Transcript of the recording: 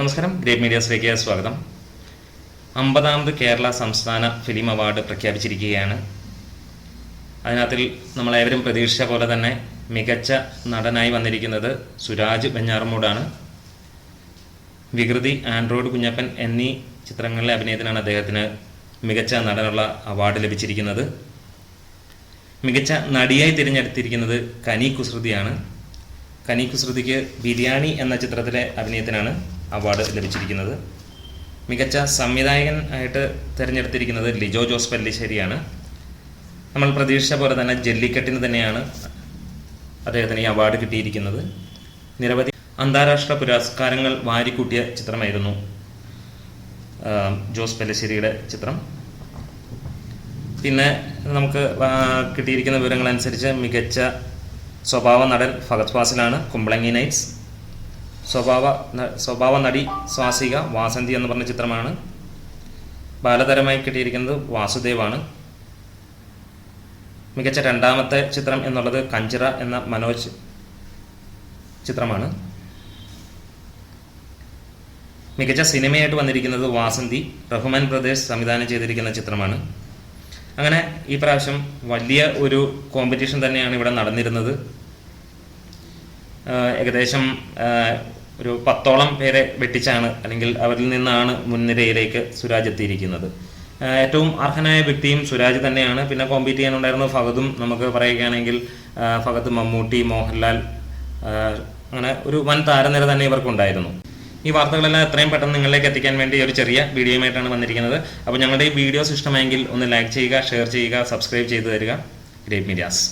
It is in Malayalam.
നമസ്കാരം. ഗ്രേറ്റ് മീഡിയാസിലേക്ക് സ്വാഗതം. അമ്പതാമത് കേരള സംസ്ഥാന ഫിലിം അവാർഡ് പ്രഖ്യാപിച്ചിരിക്കുകയാണ്. അതിനകത്തിൽ നമ്മളേവരും പ്രതീക്ഷിച്ച പോലെ തന്നെ മികച്ച നടനായി വന്നിരിക്കുന്നത് സുരാജ് ബഞ്ഞാറമൂടാണ്. വികൃതി ആൻഡ്രോയിഡ് കുഞ്ഞപ്പൻ എന്നീ ചിത്രങ്ങളിലെ അഭിനയത്തിനാണ് അദ്ദേഹത്തിന് മികച്ച നടനുള്ള അവാർഡ് ലഭിച്ചിരിക്കുന്നത്. മികച്ച നടിയായി തിരഞ്ഞെടുത്തിരിക്കുന്നത് കനി കുസൃതിയാണ്. കനി കുസൃതിക്ക് ബിരിയാണി എന്ന ചിത്രത്തിലെ അഭിനയത്തിനാണ് അവാർഡ് ലഭിച്ചിരിക്കുന്നത്. മികച്ച സംവിധായകൻ ആയിട്ട് തിരഞ്ഞെടുത്തിരിക്കുന്നത് ലിജോ ജോസ് പല്ലിശ്ശേരിയാണ്. നമ്മൾ പ്രതീക്ഷിച്ച പോലെ തന്നെ ജല്ലിക്കെട്ടിന് തന്നെയാണ് അദ്ദേഹത്തിന് ഈ അവാർഡ് കിട്ടിയിരിക്കുന്നത്. നിരവധി അന്താരാഷ്ട്ര പുരസ്കാരങ്ങൾ വാരിക്കൂട്ടിയ ചിത്രമായിരുന്നു ജോസ് പെല്ലശ്ശേരിയുടെ ചിത്രം. പിന്നെ നമുക്ക് കിട്ടിയിരിക്കുന്ന വിവരങ്ങളനുസരിച്ച് മികച്ച സ്വഭാവ നടൻ ഫഹദ് ഫാസിലാണ് കുമ്പളങ്ങി നൈറ്റ്സ്. സ്വഭാവ സ്വഭാവ നടി സ്വാസിക വാസന്തി എന്ന് പറഞ്ഞ ചിത്രമാണ്. ബാലതരമായി കിട്ടിയിരിക്കുന്നത് വാസുദേവാണ്. മികച്ച രണ്ടാമത്തെ ചിത്രം എന്നുള്ളത് കഞ്ചിറ എന്ന മനോജ് ചിത്രമാണ്. മികച്ച സിനിമയായിട്ട് വന്നിരിക്കുന്നത് വാസന്തി റഹ്മാൻ ബ്രദേഴ്സ് സംവിധാനം ചെയ്തിരിക്കുന്ന ചിത്രമാണ്. അങ്ങനെ ഈ പ്രാവശ്യം വലിയ ഒരു കോമ്പറ്റീഷൻ തന്നെയാണ് ഇവിടെ നടന്നിരുന്നത്. ഏകദേശം ഒരു പത്തോളം പേരെ വെട്ടിച്ചാണ് അല്ലെങ്കിൽ അവരിൽ നിന്നാണ് മുൻനിരയിലേക്ക് സുരാജ് എത്തിയിരിക്കുന്നത്. ഏറ്റവും അർഹനായ വ്യക്തിയും സുരാജ് തന്നെയാണ്. പിന്നെ കോമ്പീറ്റ് ചെയ്യാനുണ്ടായിരുന്ന ഫഹദും നമുക്ക് പറയുകയാണെങ്കിൽ ഫഹദ് മമ്മൂട്ടി മോഹൻലാൽ അങ്ങനെ ഒരു വൻ താരനിര തന്നെ ഇവർക്കുണ്ടായിരുന്നു. ഈ വാർത്തകളെല്ലാം എത്രയും പെട്ടെന്ന് നിങ്ങളിലേക്ക് എത്തിക്കാൻ വേണ്ടി ഒരു ചെറിയ വീഡിയോയുമായിട്ടാണ് വന്നിരിക്കുന്നത്. അപ്പോൾ ഞങ്ങളുടെ ഈ വീഡിയോസ് ഇഷ്ടമായെങ്കിൽ ഒന്ന് ലൈക്ക് ചെയ്യുക ഷെയർ ചെയ്യുക സബ്സ്ക്രൈബ് ചെയ്തു തരിക. Great medias